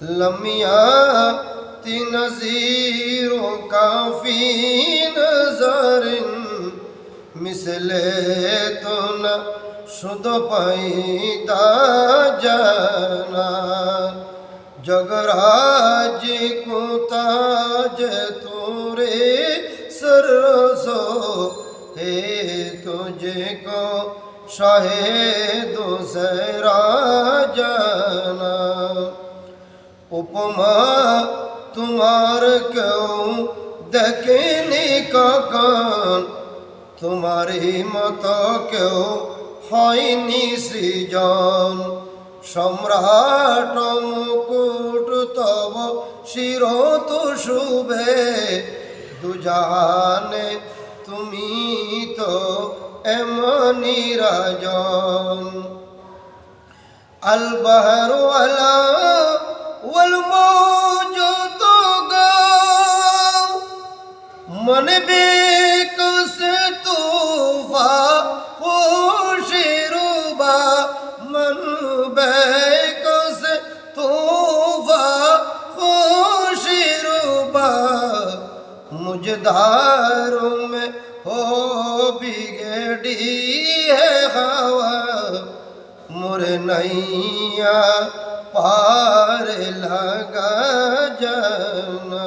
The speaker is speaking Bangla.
لم يأت نذيرك في نظر مثلت শুধ পাইদা জানা জগরাজ কুতাজ তোরে সরসো হে তুঝে কো শাহে দুসরা উপমা তোমার কেউ দেখেনি কখন? তোমারই মতো কেউ হয়নি সৃজন। সম্রাট মুকুট তব শিরত শুভে। দুজাহানে তুমি তো এমনি রাজন। আলবাহর আলা من منبی کس طوفا خوش روبا من منبی کس طوفا خوش روبا مجھ داروں میں ہو بگڑی ہے ہوا مرنیا پار لگا جانا۔